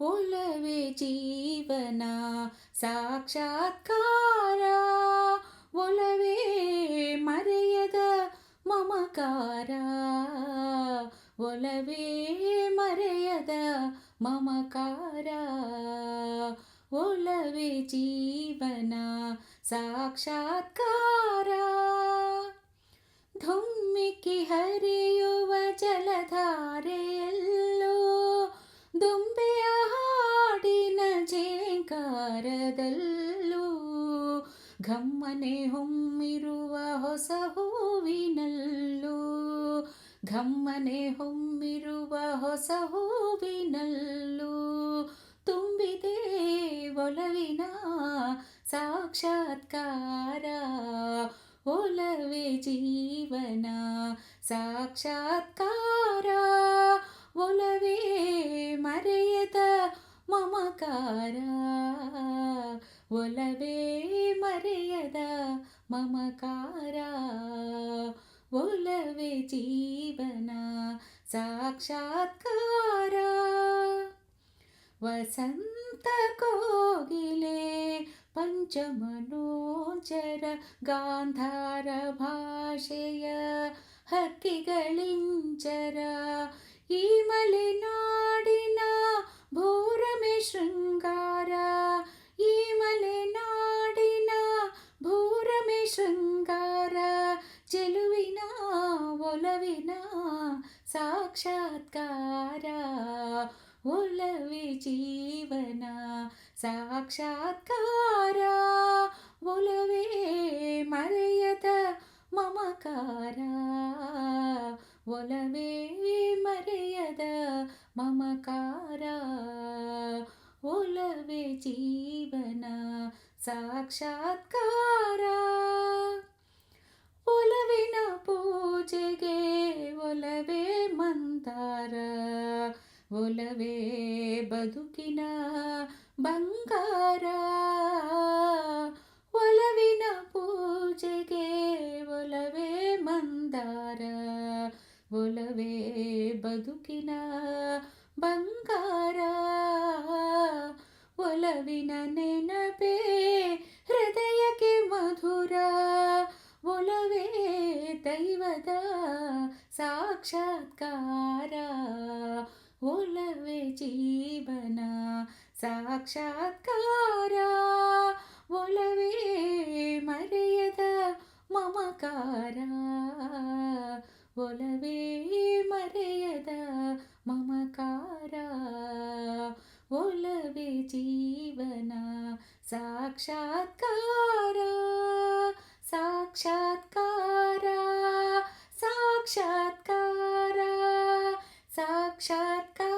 ಒಲವೇ ಜೀವನ ಸಾಕ್ಷಾತ್ಕಾರ ಒಲವೇ ಮರೆಯದ ಮಮಕಾರ ಒಲವೇ ಮರೆಯದ ಮಮಕಾರ ಒಲವೇ ಜೀವನ ಸಾಕ್ಷಾತ್ಕಾರ ಧುಮ್ಮಿಕ್ಕಿ ಹರಿಯುವ ಜಲಧಾರೆಯಲ್ಲೋ ದುಂಬೆಯ ಹಾಡಿನ ಜೇಂಕಾರದಲ್ಲೂ ಘಮ್ಮನೆ ಹೊಮ್ಮಿರುವ ಹೊಸ ಹೂವಿನಲ್ಲೂ ಘಮ್ಮನೆ ಹೊಮ್ಮಿರುವ ಹೊಸ ಹೂವಿನಲ್ಲೂ ತುಂಬಿದೆ ಒಲವಿನ ಸಾಕ್ಷಾತ್ಕಾರ ಒಲವೇ ಜೀವನ ಸಾಕ್ಷಾತ್ಕಾರ ಒಲವೇ ಮರೆಯದ ಮಮಕಾರ ಒಲವೇ ಮರೆಯದ ಮಮಕಾರ ಒಲವೇ ಜೀವನ ಸಾಕ್ಷಾತ್ಕಾರ ವಸಂತ ಕೋಗಿಲೆ ಪಂಚಮನೋಜರ ಗಾಂಧಾರ ಭಾಷೆಯ ಹಕ್ಕಿಗಳಿಂಚರ ಈ ಮಲೆನಾಡಿನ ಭೂರಮೆ ಶೃಂಗಾರ ಒಲವಿನ ಸಾಕ್ಷಾತ್ಕಾರ ಒಲವೇ ಜೀವನ ಸಾಕ್ಷಾತ್ಕಾರ ಒಲವೇ ಮರೆಯದ ಮಮಕಾರ ಒಲವೇ ಮರೆಯದ ಮಮಕಾರ ಒಲವೇ ಜೀವನ ಸಾಕ್ಷಾತ್ಕಾರ ಒಲವಿನ ಪೂಜೆಗೆ ಒಲವೇ ಮಂದಾರ ಒಲವೇ ಬದುಕಿನ ಬಂಗಾರ ಒಲವಿನ ಪೂಜೆಗೆ ಒಲವೇ ಮಂದಾರ ಒಲವೇ ಬದುಕಿನ ಬಂಗಾರ ಸಾಕ್ಷಾತ್ಕಾರ ಒಲವೇ ಜೀವನ ಸಾಕ್ಷಾತ್ಕಾರ ಒಲವೇ ಮರೆಯದ ಮಮಕಾರ ಒಲವೇ ಮರೆಯದ ಮಮಕಾರ ಒಲವೇ ಜೀವನ ಸಾಕ್ಷಾತ್ಕಾರ ಸಾಕ್ಷಾತ್ಕಾರ ಸಾಕ್ಷಾತ್ಕಾರ Shark ka.